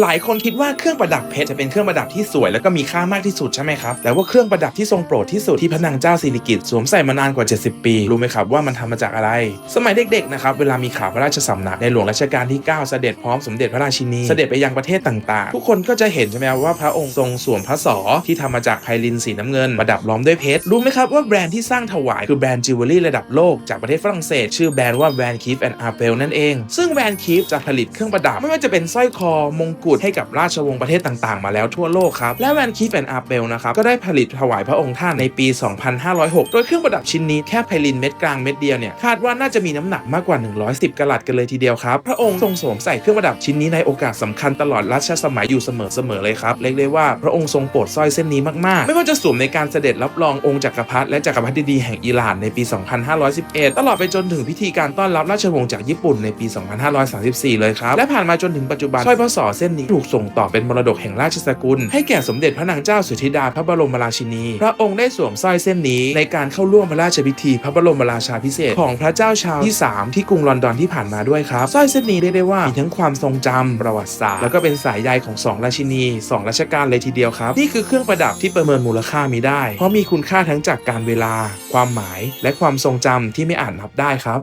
หลายคนคิดว่าเครื่องประดับเพชรจะเป็นเครื่องประดับที่สวยแล้วก็มีค่ามากที่สุดใช่ไหมครับแต่ว่าเครื่องประดับที่ทรงโปรดที่สุดที่พระนางเจ้าสิริกิติ์สวมใส่มานานกว่า 70 ปี รู้ไหมครับว่ามันทำมาจากอะไร สมัยเด็กๆนะครับเวลามีข่าวพระราชสำนักในหลวงรัชกาลที่ 9 เสด็จพร้อมสมเด็จพระราชินี เสด็จไปยังประเทศต่างๆ ทุกคนก็จะเห็นใช่ไหมว่าพระองค์ทรงสวมพระศอที่ทำมาจากไพลินสีน้ำเงินประดับล้อมด้วยเพชรรู้ไหมครับว่าแบรนด์ที่สร้างถวายคือแบรนด์จิวเวลรี่ระดับโลกจากประเทศฝรั่งเศส ชื่อแบรนด์ว่าแวนคีฟแอนด์อาร์เปลนั่นเองซึ่งแวนคีฟจะผลิตเครื่องประดับไม่ว่าจะเป็นสร้อยคอมงกุฎให้กับราชวงศ์ประเทศต่างๆ มาแล้วทั่วโลกครับ และแวนคีฟแอนอาเปลนะครับก็ได้ผลิตถวายพระองค์ท่านในปี 2506 โดยเครื่องประดับชิ้นนี้แค่ไพลินเม็ดกลางเม็ดเดียวเนี่ยคาดว่าน่าจะมีน้ำหนักมากกว่า 110กะรัตกันเลยทีเดียวครับ พระองค์ทรงสวมใส่เครื่องประดับชิ้นนี้ในโอกาสสำคัญตลอดรัชสมัยอยู่เสมอๆเลยครับเรียกได้ว่าพระองค์ทรงโปรดสร้อยเส้นนี้มากๆ ไม่ว่าจะสวมในการเสด็จรับรององค์จักรพรรดิและจักรพรรดิดีแห่งอิหร่านในปี 2511 ตลอดไปจนถึงพิธีการต้อนรับราชวงศ์จากญี่ปุ่นในปี 2534 เลยครับและผ่านมาจนถึงปัจจุบันสร้อยพระศอเส้นนี้ถูกส่งต่อเป็นมรดกแห่งราชสกุล ให้แก่สมเด็จพระนางเจ้าสุธิดาพระบรมราชินี พระองค์ได้สวมสร้อยเส้นนี้ในการเข้าร่วมพระราชพิธีพระบรมราชาพิเศษกของพระเจ้าชาวที่ 3 ที่กรุงลอนดอนที่ผ่านมาด้วยครับสร้อยเส้นนี้เรียกได้ว่ามีทั้งความทรงจำประวัติศาสตร์แล้วก็เป็นสายใยของสองราชินีสองรัชกาลเลยทีเดียวครับนี่คือเครื่องประดับที่ประเมินมูลค่ามีได้ เพราะมีคุณค่าทั้งจากการเวลา ความหมาย และความทรงจำที่ไม่อาจนับได้ครับ